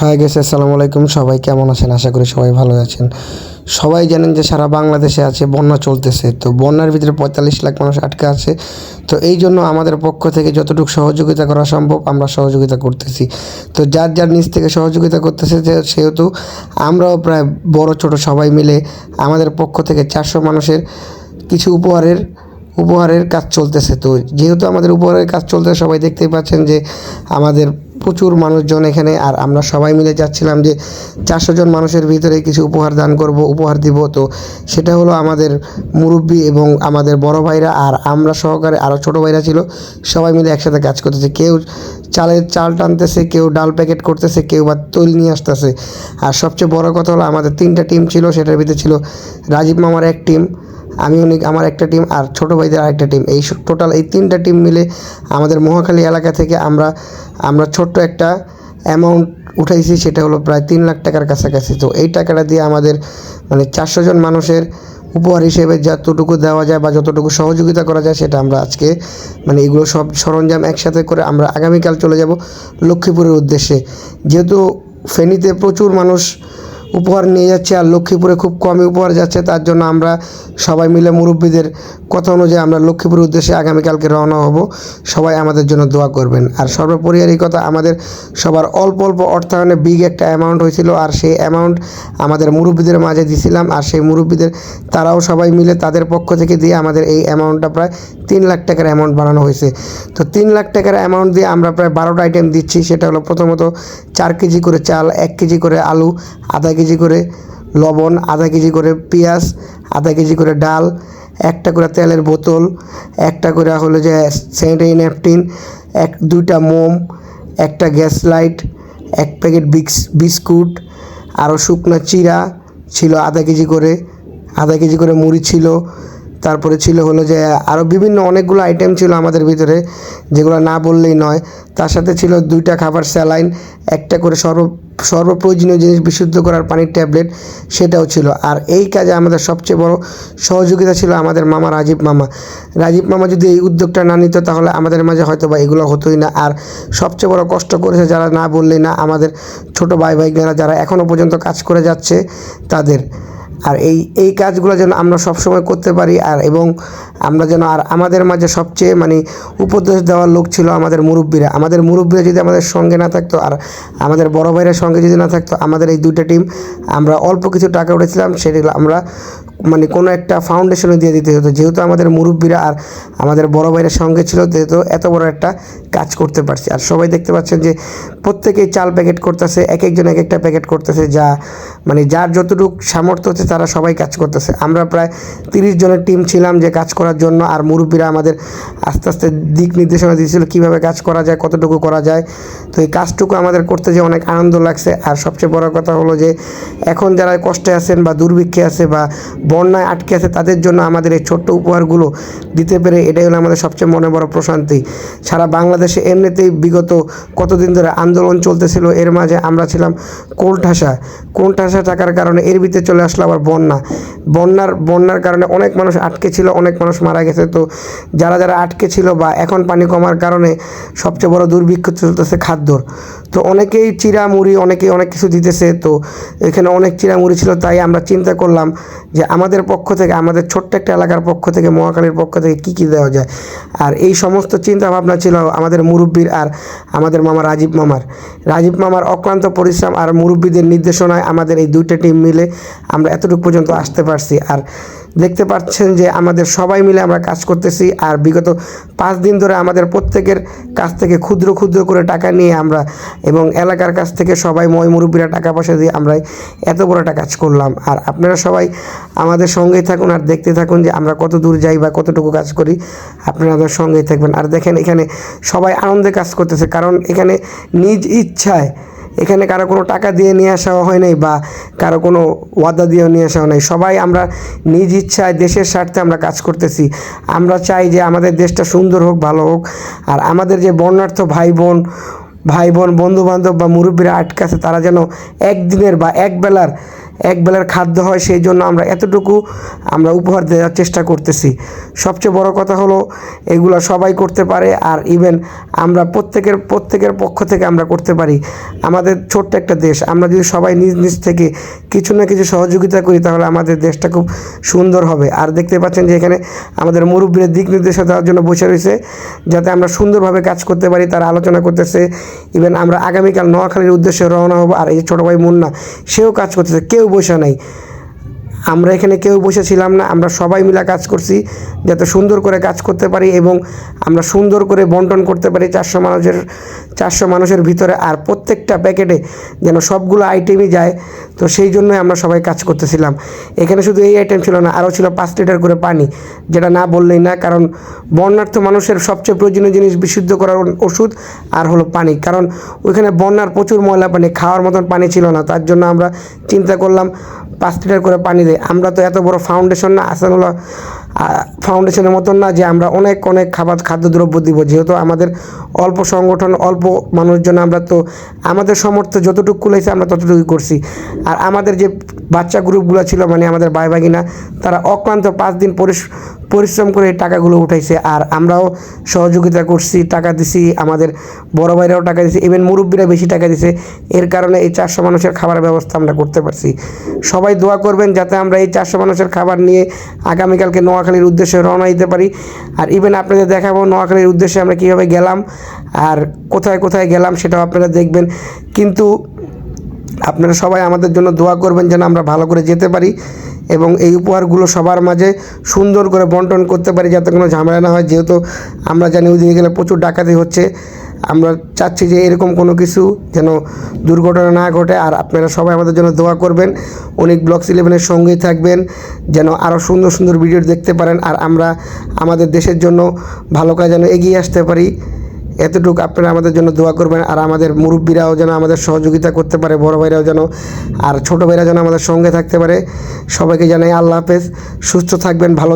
High guess আসসালামু আলাইকুম। সবাই কেমন আছেন? আশা করি সবাই ভালো আছেন। সবাই জানেন যে সারা বাংলাদেশে আছে বন্যা চলতেছে। তো বন্যার ভিতরে পঁয়তাল্লিশ লাখ মানুষ আটকে আছে। তো এই জন্য আমাদের পক্ষ থেকে যতটুকু সহযোগিতা করা সম্ভব, আমরা সহযোগিতা করতেছি। তো যার যার নিজ থেকে সহযোগিতা করতেছে সেহেতু আমরাও প্রায় বড়, ছোট সবাই মিলে আমাদের পক্ষ থেকে চারশো মানুষের কিছু উপহারের উপহারের কাজ চলতেছে। তো যেহেতু আমাদের উপহারের কাজ চলতেছে, সবাই দেখতেই পাচ্ছেন যে আমাদের প্রচুর মানুষজন এখানে, আর আমরা সবাই মিলে যাচ্ছিলাম যে চারশো জন মানুষের ভিতরে কিছু উপহার দান করব, উপহার দিব। তো সেটা হলো আমাদের মুরব্বী এবং আমাদের বড় ভাইরা, আর আমরা সহকারে আরও ছোটো ভাইরা ছিল, সবাই মিলে একসাথে কাজ করতেছে। কেউ চালের চাল টানতেছে, কেউ ডাল প্যাকেট করতেছে, কেউ বা তৈল নিয়ে আসতেছে। আর সবচেয়ে বড় কথা হলো আমাদের তিনটা টিম ছিল, সেটার ভিতরে ছিল রাজীব মামার এক টিম আমি অনেক আমার একটা টিম আর ছোটো ভাইদের আরেকটা টিম এই টোটাল এই তিনটা টিম মিলে আমাদের মহাখালী এলাকা থেকে আমরা আমরা ছোট্ট একটা অ্যামাউন্ট উঠাইছি, সেটা হলো প্রায় তিন লাখ টাকার কাছাকাছি। তো এই টাকাটা দিয়ে আমাদের মানে চারশো জন মানুষের উপহার হিসেবে যতটুকু দেওয়া যায় বা যতটুকু সহযোগিতা করা যায়, সেটা আমরা আজকে মানে এগুলো সব সরঞ্জাম একসাথে করে আমরা আগামীকাল চলে যাব লক্ষ্মীপুরের উদ্দেশ্যে। যেহেতু ফেনীতে প্রচুর মানুষ উপহার নিয়ে যাচ্ছে আর লক্ষ্মীপুরে খুব কমই উপহার যাচ্ছে, তার জন্য আমরা সবাই মিলে মুরব্বীদের কথা অনুযায়ী আমরা লক্ষ্মীপুরের উদ্দেশ্যে আগামীকালকে রওনা হব। সবাই আমাদের জন্য দোয়া করবেন। আর সর্বোপরি এই কথা, আমাদের সবার অল্প অল্প অর্থায়নে বিগ একটা অ্যামাউন্ট হয়েছিল আর সেই অ্যামাউন্ট আমাদের মুরব্বীদের মাঝে দিছিলাম আর সেই মুরব্বীদের, তারাও সবাই মিলে তাদের পক্ষ থেকে দিয়ে আমাদের এই অ্যামাউন্টটা প্রায় তিন লাখ টাকার অ্যামাউন্ট বানানো হয়েছে। তো তিন লাখ টাকার অ্যামাউন্ট দিয়ে আমরা প্রায় বারোটা আইটেম দিচ্ছি, সেটা হলো প্রথমত চার কেজি করে চাল, এক কেজি করে আলু, আধা কেজি করে লবণ, আধা কেজি করে পেঁয়াজ, আধা কেজি করে ডাল, একটা করে তেলের বোতল, একটা করে হলো যে স্যানিটারি ন্যাপটিন এক, দুইটা মোম, একটা গ্যাস লাইট, এক প্যাকেট বিক্স, বিস্কুট আরও শুকনো চিরা ছিল আধা কেজি করে, আধা কেজি করে মুড়ি ছিল তারপরে ছিল হলো যে আরও বিভিন্ন অনেকগুলো আইটেম ছিল আমাদের ভিতরে, যেগুলো না বললেই নয়। তার সাথে ছিল দুইটা খাবার স্যালাইন, একটা করে সর্ব, সর্বপ্রয়োজনীয় জিনিস বিশুদ্ধ করার পানির ট্যাবলেট, সেটাও ছিল। আর এই কাজে আমাদের সবচেয়ে বড় সহযোগিতা ছিল আমাদের মামা রাজীব মামা। রাজীব মামা যদি এই উদ্যোগটা না নিত, তাহলে আমাদের মাঝে হয়তো বা এগুলো হতোই না। আর সবচেয়ে বড় কষ্ট করেছে যারা না বললেই না, আমাদের ছোট ভাই ভাইরা যারা এখনও পর্যন্ত কাজ করে যাচ্ছে, তাদের। আর এই এই কাজগুলো যেন আমরা সবসময় করতে পারি, আর এবং আমরা যেন আর আমাদের মাঝে সবচেয়ে মানে উপদেশ দেওয়ার লোক ছিল আমাদের মুরব্বীরা। আমাদের মুরব্বীরা যদি আমাদের সঙ্গে না থাকতো, আর আমাদের বড় ভাইয়ের সঙ্গে যদি না থাকতো, আমাদের এই দুইটা টিম আমরা অল্প কিছু টাকা উঠেছিলাম সেগুলো আমরা মানে কোনো একটা ফাউন্ডেশনে দিয়ে দিতে হতো। যেহেতু আমাদের মুরব্বীরা আর আমাদের বড় ভাইয়ের সঙ্গে ছিল, যেহেতু এত বড় একটা কাজ করতে পারছি। আর সবাই দেখতে পাচ্ছেন যে প্রত্যেকেই চাল প্যাকেট করতেছে, এক একজন এক একটা প্যাকেট করতেছে, যা মানে যার যতটুকু সামর্থ্য হচ্ছে তারা সবাই কাজ করতেছে। আমরা প্রায় তিরিশ জনের টিম ছিলাম যে কাজ করার জন্য, আর মুরব্বীরা আমাদের আস্তে আস্তে দিক নির্দেশনা দিয়েছিল কীভাবে কাজ করা যায়, কতটুকু করা যায়। তো এই কাজটুকু আমাদের করতে যে অনেক আনন্দ লাগছে। আর সবচেয়ে বড় কথা হলো যে, এখন যারা কষ্টে আছেন বা দুর্ভিক্ষে আছে বা বন্যায় আটকে আছে, তাদের জন্য আমাদের এই ছোট্ট উপহারগুলো দিতে পেরে এটাই হলো আমাদের সবচেয়ে মনে বড় প্রশান্তি। সারা বাংলাদেশে এমনিতেই বিগত কতদিন ধরে আন্দোলন চলতেছিল, এর মাঝে আমরা ছিলাম কোলঠাসা কোলঠাসা থাকার কারণে এর ভিতরে চলে আসলো আবার বন্যা। বন্যার বন্যার কারণে অনেক মানুষ আটকে ছিল, অনেক মানুষ মারা গেছে। তো যারা যারা আটকে ছিল বা এখন পানি কমার কারণে সবচেয়ে বড় দুর্ভিক্ষ চলতেছে খাদ্যর। তো অনেকেই চিরা মুড়ি অনেকেই অনেক কিছু দিতেছে। তো এখানে অনেক চিরা মুড়ি ছিল, তাই আমরা চিন্তা করলাম যে আমাদের পক্ষ থেকে, আমাদের ছোট্ট একটা এলাকার পক্ষ থেকে, মহাকালীর পক্ষ থেকে কী কী দেওয়া যায়? আর এই সমস্ত চিন্তা ভাবনা ছিল আমাদের মুরব্বীর আর আমাদের মামা রাজীব মামার। রাজীব মামার অক্লান্ত পরিশ্রম আর মুরব্বীদের নির্দেশনায় আমাদের এই দুইটা টিম মিলে আমরা এতটুকু পর্যন্ত আসতে পারছি। আর দেখতে পাচ্ছেন যে আমাদের সবাই মিলে আমরা কাজ করতেছি। আর বিগত পাঁচ দিন ধরে আমাদের প্রত্যেকের কাছ থেকে ক্ষুদ্র ক্ষুদ্র করে টাকা নিয়ে আমরা এবং এলাকার কাছ থেকে সবাই ময় মুরব্বীরা টাকা পয়সা দিয়ে আমরা এত বড় একটা কাজ করলাম। আর আপনারা সবাই আমাদের সঙ্গেই থাকুন আর দেখতে থাকুন যে আমরা কত দূর যাই বা কতটুকু কাজ করি। আপনারা আমাদের সঙ্গেই থাকবেন। আর দেখেন এখানে সবাই আনন্দে কাজ করতেছে। কারণ এখানে নিজ ইচ্ছায় এখানে কারও কোনো টাকা দিয়ে নিয়ে আসা হয় নাই বা কারও কোনো ওয়াদা দিয়েও নিয়ে আসা হয় নাই। সবাই আমরা নিজ ইচ্ছায় দেশের স্বার্থে আমরা কাজ করতেছি। আমরা চাই যে আমাদের দেশটা সুন্দর হোক, ভালো হোক। আর আমাদের যে বর্ণার্থ ভাই বোন ভাই বোন বন্ধু বান্ধব বা মুরব্বীরা আটকাছে তারা যেন একদিনের বা এক বেলার একবেলার খাদ্য হয়, সেই জন্য আমরা এতটুকু আমরা উপহার দেওয়ার চেষ্টা করতেছি। সবচেয়ে বড় কথা হলো, এগুলো সবাই করতে পারে আর ইভেন আমরা প্রত্যেকের প্রত্যেকের পক্ষ থেকে আমরা করতে পারি। আমাদের ছোট্ট একটা দেশ, আমরা যদি সবাই নিজ নিজ থেকে কিছু না কিছু সহযোগিতা করি, তাহলে আমাদের দেশটা খুব সুন্দর হবে। আর দেখতে পাচ্ছেন যে এখানে আমাদের মুরব্বীরা দিক নির্দেশনা দেওয়ার জন্য বসে রয়েছে, যাতে আমরা সুন্দরভাবে কাজ করতে পারি, তারা আলোচনা করতেছে। ইভেন আমরা আগামীকাল নোয়াখালীর উদ্দেশ্যে রওনা হব, আর এই ছোটো ভাই মুন্না, সেও কাজ করতেছে। কেউ বসে নাই। আমরা এখানে কেউ বসেছিলাম না, আমরা সবাই মিলে কাজ করছি যাতে সুন্দর করে কাজ করতে পারি এবং আমরা সুন্দর করে বন্টন করতে পারি চারশো মানুষের চারশো মানুষের ভিতরে আর প্রত্যেকটা প্যাকেটে যেন সবগুলো আইটেমই যায়। তো সেই জন্যই আমরা সবাই কাজ করতেছিলাম। এখানে শুধু এই আইটেম ছিল না, আরও ছিল পাঁচ লিটার করে পানি, যেটা না বললেই না, কারণ বন্যার্থ মানুষের সবচেয়ে প্রয়োজনীয় জিনিস বিশুদ্ধ করার ওষুধ আর হলো পানি। কারণ ওইখানে বন্যার প্রচুর ময়লা পানি, খাওয়ার মতন পানি ছিল না, তার জন্য আমরা চিন্তা করলাম পাঁচ লিটার করে পানি দেয়। আমরা তো এত বড় ফাউন্ডেশন না আসানুল্লাহ ফাউন্ডেশনের মতন না যে আমরা অনেক অনেক খাবার, খাদ্যদ্রব্য দিব। যেহেতু আমাদের অল্প সংগঠন, অল্প মানুষজন আমরা তো, আমাদের সমর্থ যতটুকু কুলাইছে আমরা ততটুকুই করছি। আর আমাদের যে বাচ্চা গ্রুপগুলো ছিল মানে আমাদের ভাই ভাগিনা তারা অক্লান্ত পাঁচ দিন পরিশ- পরিশ্রম করে টাকাগুলো উঠাইছে। আর আমরাও সহযোগিতা করছি, টাকা দিছি, আমাদের বড় ভাইরাও টাকা দিছে ইভেন মুরব্বীরা বেশি টাকা দিছে। এর কারণে এই চারশো মানুষের খাবার ব্যবস্থা আমরা করতে পারছি। সবাই দোয়া করবেন যাতে আমরা এই চারশো মানুষের খাবার নিয়ে আগামীকালকে নোয়াখালীর উদ্দেশ্যে রওনা দিতে পারি। আর ইভেন আপনাদের দেখাবো নোয়াখালীর উদ্দেশ্যে আমরা কীভাবে গেলাম, আর কোথায় কোথায় গেলাম সেটাও আপনারা দেখবেন। কিন্তু আপনারা সবাই আমাদের জন্য দোয়া করবেন যেন আমরা ভালো করে যেতে পারি এবং এই উপহারগুলো সবার মাঝে সুন্দর করে বন্টন করতে পারি যাতে কোনো ঝামেলা না হয়। যেহেতু আমরা জানি ওই দিকে গেলে প্রচুর ডাকাতি হচ্ছে। আমরা চাচ্ছি যে এরকম কোনো কিছু যেন দুর্ঘটনা না ঘটে। আর আপনারা সবাই আমাদের জন্য দোয়া করবেন। অনেক ব্লগস ইলেভেনের সঙ্গেই থাকবেন। যেন আরও সুন্দর সুন্দর ভিডিও দেখতে পারেন। আর আমরা আমাদের দেশের জন্য ভালো কাজ যেন এগিয়ে আসতে পারি। এতটুকু আপনারা আমাদের জন্য দোয়া করবেন, আর আমাদের মুরব্বীরাও যেন আমাদের সহযোগিতা করতে পারে, বড় ভাইরাও যেন, আর ছোটো ভাইরা যেন আমাদের সঙ্গে থাকতে পারে। সবাইকে জানাই আল্লাহ হাফেজ, সুস্থ থাকবেন, ভালো